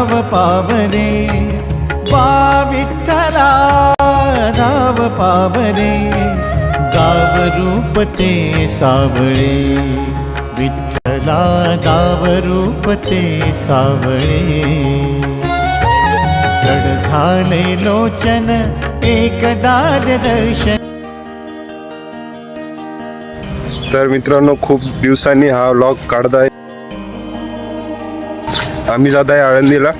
धाव पावरे वा विठ्ठला धाव पावरे गाव रूप ते सावळे विठ्ठला दाव रूप ते सावळे. जड झाले लोचन एकदा दर्शन. तर मित्रांनो खूप दिवसांनी हा व्लॉग काढताय आम्ही जात आहे आळंदीला.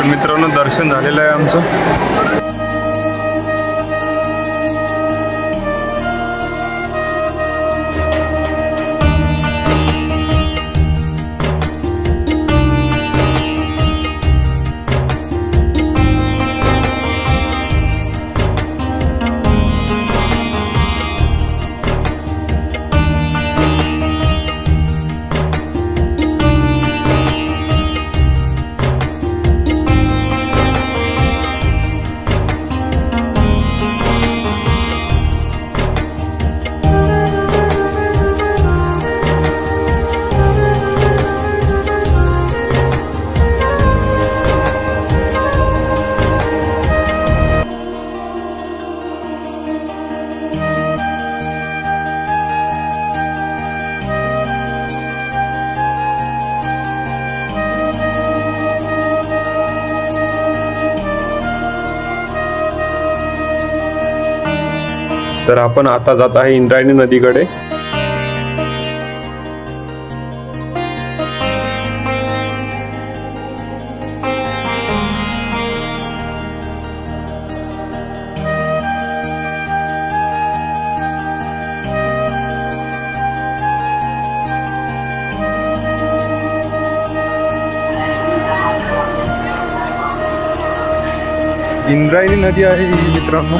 तर मित्रांनो दर्शन झालेलं आहे आमचं. तर आपण आता जात आहे इंद्रायणी नदीकडे. इंद्रायणी नदी आहे ही मित्रांनो.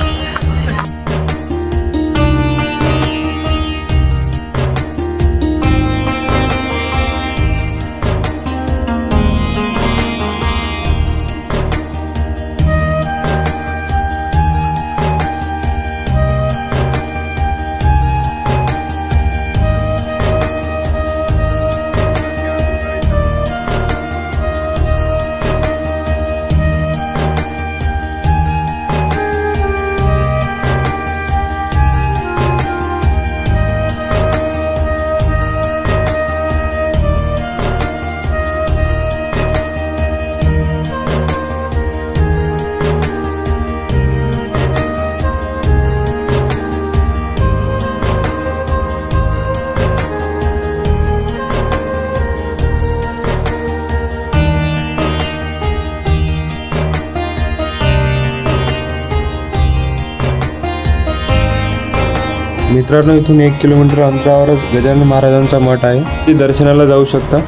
मित्रांनो इथून एक किलोमीटर अंतरावरच गजानन महाराजांचा मठ आहे. ते दर्शनाला जाऊ शकता.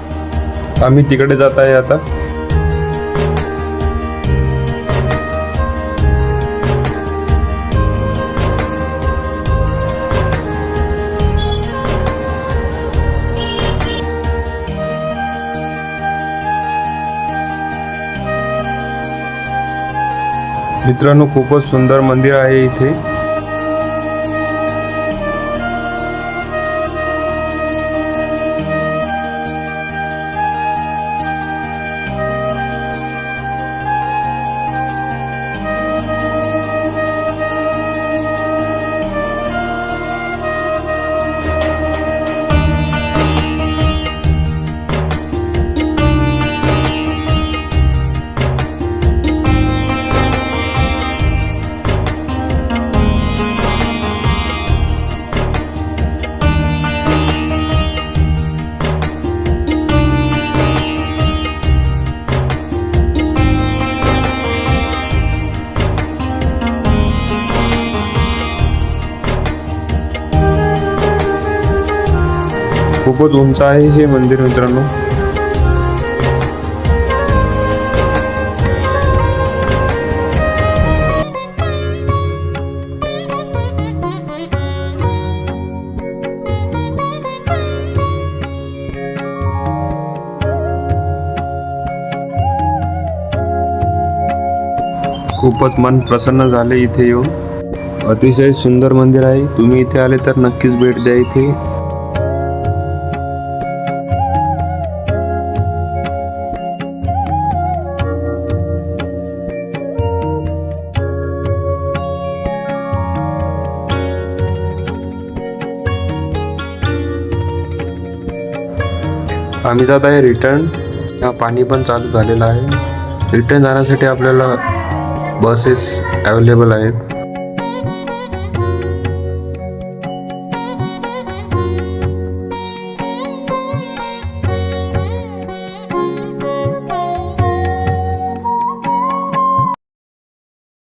आम्ही तिकडे जात आहे आता. मित्रांनो खूपच सुंदर मंदिर आहे इथे. खूपच उंच आहे हे मंदिर मित्रांनो. खूपच मन प्रसन्न झाले इथे येऊन. अतिशय सुंदर मंदिर आहे. तुम्ही इथे आले तर नक्कीच भेट द्या इथे. आम्ही जात आहे रिटर्न. पाणी पण चालू झालेलं आहे. रिटर्न जाण्यासाठी आपल्याला बसेस अवेलेबल आहेत.